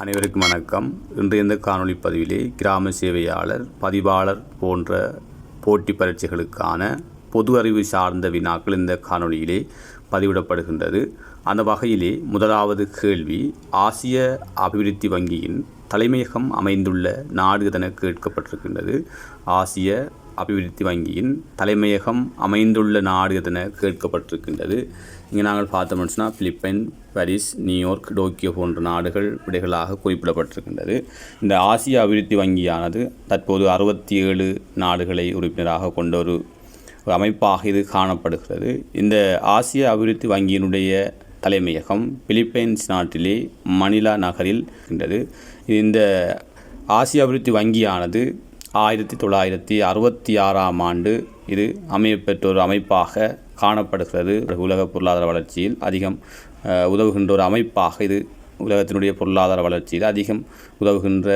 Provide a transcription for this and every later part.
அனைவருக்கும் வணக்கம். இன்று இந்த காணொளி பதிவிலே கிராம சேவையாளர் பதிவாளர் போன்ற போட்டி பரீட்சைகளுக்கான பொது அறிவு சார்ந்த வினாக்கள் இந்த காணொளியிலே பதிவிடப்படுகின்றது. அந்த வகையிலே முதலாவது கேள்வி ஆசிய அபிவிருத்தி வங்கியின் தலைமையகம் அமைந்துள்ள நாடு என கேட்கப்பட்டிருக்கின்றது. ஆசிய அபிவிருத்தி வங்கியின் தலைமையகம் அமைந்துள்ள நாடு என கேட்கப்பட்டிருக்கின்றது. இங்கே நாங்கள் பார்த்தோம்னு சொன்னால் பிலிப்பைன் பாரிஸ் நியூயார்க் டோக்கியோ போன்ற நாடுகள் விடைகளாக குறிப்பிடப்பட்டிருக்கின்றது. இந்த ஆசிய அபிவிருத்தி வங்கியானது தற்போது அறுபத்தி ஏழு நாடுகளை உறுப்பினராக கொண்ட ஒரு ஒரு அமைப்பாக இது காணப்படுகிறது. இந்த ஆசிய அபிவிருத்தி வங்கியினுடைய தலைமையகம் பிலிப்பைன்ஸ் நாட்டிலே மணிலா நகரில் இருக்கின்றது. இந்த ஆசிய அபிவிருத்தி வங்கியானது ஆயிரத்தி தொள்ளாயிரத்தி அறுபத்தி ஆறாம் ஆண்டு இது அமையப்பெற்ற ஒரு அமைப்பாக காணப்படுகிறது. உலக பொருளாதார வளர்ச்சியில் அதிகம் உதவுகின்ற ஒரு அமைப்பாக இது உலகத்தினுடைய பொருளாதார வளர்ச்சியில் அதிகம் உதவுகின்ற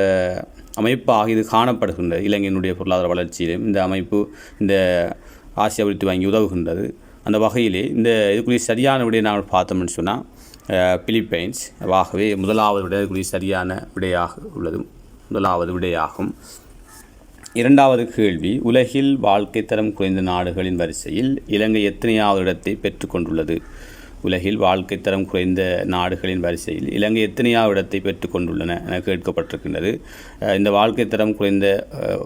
அமைப்பாக இது காணப்படுகின்றது இலங்கையினுடைய பொருளாதார வளர்ச்சியிலும் இந்த அமைப்பு இந்த ஆசிய அபிவிருத்தி வங்கி உதவுகின்றது. அந்த வகையிலே இந்த இதுக்குரிய சரியான விடையை நாங்கள் பார்த்தோம்னு சொன்னால் பிலிப்பைன்ஸ். ஆகவே முதலாவது விட இதுக்குரிய சரியான விடையாக உள்ளது. முதலாவது விடையாகும். இரண்டாவது கேள்வி உலகில் வாழ்க்கை தரம் குறைந்த நாடுகளின் வரிசையில் இலங்கை எத்தனையாவது இடத்தை பெற்றுக்கொண்டுள்ளது உலகில் வாழ்க்கை தரம் குறைந்த நாடுகளின் வரிசையில் இலங்கை எத்தனையாவது இடத்தை பெற்றுக்கொண்டுள்ளன என கேட்கப்பட்டிருக்கின்றது. இந்த வாழ்க்கை தரம் குறைந்த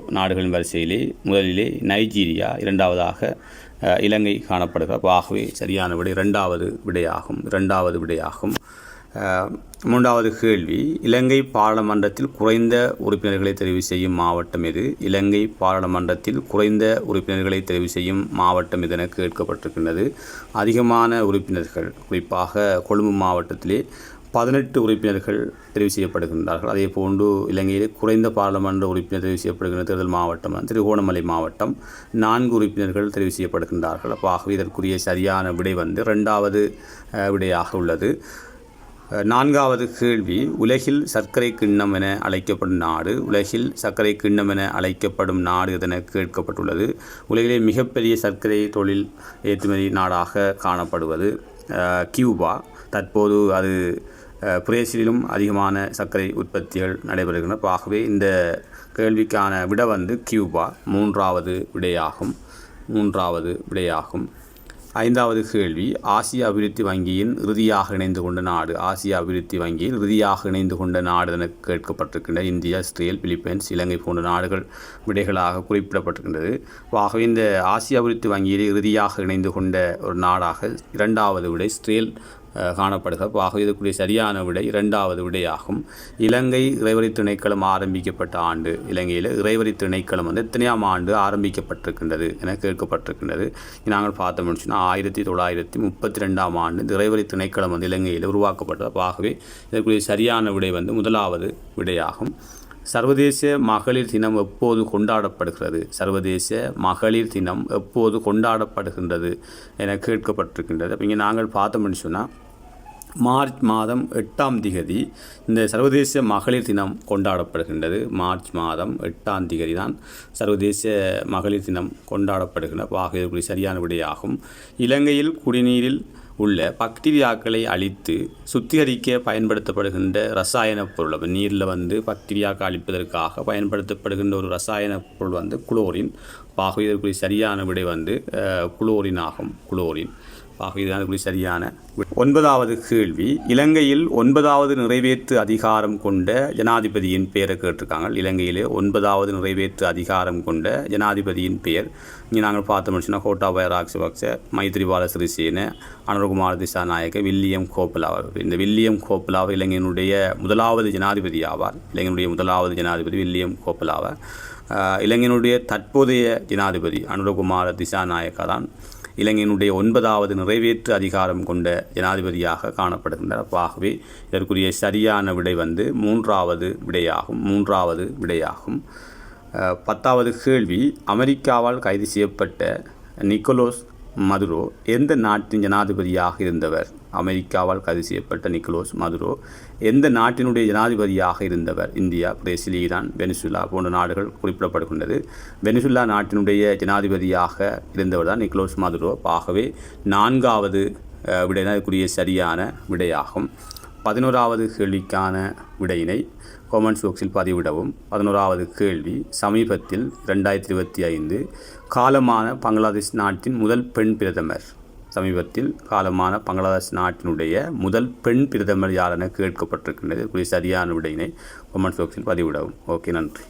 நாடுகளின் வரிசையிலே முதலிலே நைஜீரியா இரண்டாவதாக இலங்கை காணப்படுகிறது. ஆகவே சரியான விடை இரண்டாவது விடையாகும் இரண்டாவது விடையாகும். மூன்றாவது கேள்வி. இலங்கை பாராளுமன்றத்தில் குறைந்த உறுப்பினர்களை தெரிவு செய்யும் மாவட்டம் எது? இலங்கை பாராளுமன்றத்தில் குறைந்த உறுப்பினர்களை தெரிவு செய்யும் மாவட்டம் எது என கேட்கப்பட்டிருக்கின்றது. அதிகமான உறுப்பினர்கள் குறிப்பாக கொழும்பு மாவட்டத்திலே பதினெட்டு உறுப்பினர்கள் தெரிவு செய்யப்படுகின்றார்கள். அதே போன்று இலங்கையிலே குறைந்த பாராளுமன்ற உறுப்பினர் தெரிவு செய்யப்படுகின்ற தேர்தல் மாவட்டம் திருகோணமலை மாவட்டம். நான்கு உறுப்பினர்கள் தெரிவு செய்யப்படுகின்றார்கள். அப்போ ஆகவே இதற்குரிய சரியான விடை வந்து ரெண்டாவது விடையாக உள்ளது. நான்காவது கேள்வி உலகில் சர்க்கரை கிண்ணம் என அழைக்கப்படும் நாடு உலகில் சர்க்கரை கிண்ணம் என அழைக்கப்படும் நாடு என கேட்கப்பட்டுள்ளது? உலகிலே மிகப்பெரிய சர்க்கரை தொழில் ஏற்றுமதி நாடாக காணப்படுவது கியூபா. தற்போது அது பிரேசிலும் அதிகமான சர்க்கரை உற்பத்திகள் நடைபெறுகின்றன. ஆகவே இந்த கேள்விக்கான விட வந்து கியூபா. மூன்றாவது விடையாகும். மூன்றாவது விடையாகும். ஐந்தாவது கேள்வி ஆசிய அபிவிருத்தி வங்கியின் இறுதியாக இணைந்து கொண்ட நாடு. ஆசிய அபிவிருத்தி வங்கியில் இறுதியாக இணைந்து கொண்ட நாடு என கேட்கப்பட்டிருக்கின்ற இந்தியா இஸ்ரேல் பிலிப்பைன்ஸ் இலங்கை போன்ற நாடுகள் விடைகளாக குறிப்பிடப்பட்டிருக்கின்றது. ஆகவே இந்த ஆசிய அபிவிருத்தி வங்கியில் இறுதியாக இணைந்து கொண்ட ஒரு நாடாக இரண்டாவது விடை இஸ்ரேல் காணப்படுகிறது ஆகவே இதற்குரிய சரியான விடை இரண்டாவது விடையாகும். இலங்கை இறைவரி திணைக்களம் ஆரம்பிக்கப்பட்ட ஆண்டு இலங்கையில் இறைவரி திணைக்களம் வந்து எத்தனையாம் ஆண்டு ஆரம்பிக்கப்பட்டிருக்கின்றது என கேட்கப்பட்டிருக்கின்றது. நாங்கள் பார்த்தோம்னு சொன்னால் ஆயிரத்தி தொள்ளாயிரத்தி முப்பத்தி ரெண்டாம் ஆண்டு இந்த இறைவரி திணைக்களம் வந்து இலங்கையில் உருவாக்கப்பட்டது. ஆகவே இதற்குரிய சரியான விடை வந்து முதலாவது விடையாகும். சர்வதேச மகளிர் தினம் எப்போது கொண்டாடப்படுகிறது? சர்வதேச மகளிர் தினம் எப்போது கொண்டாடப்படுகின்றது என கேட்கப்பட்டிருக்கின்றது. அப்போ இங்கே நாங்கள் பார்த்தோம்னு சொன்னால் மார்ச் மாதம் எட்டாம் திகதி இந்த சர்வதேச மகளிர் தினம் கொண்டாடப்படுகின்றது. மார்ச் மாதம் எட்டாம் திகதி தான் சர்வதேச மகளிர் தினம் கொண்டாடப்படுகின்ற. ஆகியவர்களுடைய சரியான விடையாகும். இலங்கையில் குடிநீரில் உள்ள பக்டீரியாக்களை அழித்து சுத்திகரிக்க பயன்படுத்தப்படுகின்ற ரசாயன பொருள். அப்போ நீரில் வந்து பக்டீரியாக்கள் அழிப்பதற்காக பயன்படுத்தப்படுகின்ற ஒரு ரசாயன பொருள் வந்து குளோரின். ஆகவே இதற்குரிய சரியான விடை வந்து குளோரின் ஆகும். குளோரின். ஆகியதான் இதுதான் சரியான ஒன்பதாவது கேள்வி. இலங்கையில் ஒன்பதாவது நிறைவேற்று அதிகாரம் கொண்ட ஜனாதிபதியின் பெயரை கேட்டிருக்காங்க. இலங்கையிலே ஒன்பதாவது நிறைவேற்று அதிகாரம் கொண்ட ஜனாதிபதியின் பெயர். இங்கே நாங்கள் பார்த்தோம்னு சொன்னால் கோட்டாபய ராஜபக்ச மைத்ரிபால சிறிசேன அனுரகுமார் திசாநாயக்க வில்லியம் கோப்பலா இந்த வில்லியம் கோப்பலா இலங்கையினுடைய முதலாவது ஜனாதிபதி ஆவார். இலங்கையினுடைய முதலாவது ஜனாதிபதி வில்லியம் கோப்பலாவர் இலங்கையினுடைய தற்போதைய ஜனாதிபதி அனுரகுமார திசாநாயக்கா தான். இலங்கையினுடைய ஒன்பதாவது நிறைவேற்று அதிகாரம் கொண்ட ஜனாதிபதியாக காணப்படுகின்றனர் ஆகவே இதற்குரிய சரியான விடை வந்து மூன்றாவது விடையாகும். மூன்றாவது விடையாகும். பத்தாவது கேள்வி அமெரிக்காவால் கைது செய்யப்பட்ட நிக்கோலோஸ் மதுரோ எந்த நாட்டின் ஜனாதிபதியாக இருந்தவர்? அமெரிக்காவால் கைது செய்யப்பட்ட நிக்கோலோஸ் மதுரோ எந்த நாட்டினுடைய ஜனாதிபதியாக இருந்தவர்? இந்தியா பிரேசில் ஈரான் வெனிசுலா போன்ற நாடுகள் குறிப்பிடப்படுகின்றது. வெனிசுலா நாட்டினுடைய ஜனாதிபதியாக இருந்தவர் தான் நிக்கோலோஸ் மதுரோ. ஆகவே நான்காவது விடையினருக்குரிய சரியான விடையாகும். பதினோராவது கேள்விக்கான விடையினை கொமெண்ட்ஸ் பாக்ஸில் பதிவிடவும். பதினோராவது கேள்வி சமீபத்தில் ரெண்டாயிரத்தி இருபத்தி ஐந்து காலமான பங்களாதேஷ் நாட்டின் முதல் பெண் பிரதமர். சமீபத்தில் காலமான பங்களாதேஷ் நாட்டினுடைய முதல் பெண் பிரதமர் யார் என கேட்கப்பட்டிருக்கின்றது. குறி சரியான விடையினை கொமெண்ட்ஸ் பாக்ஸில் பதிவிடவும். ஓகே நன்றி.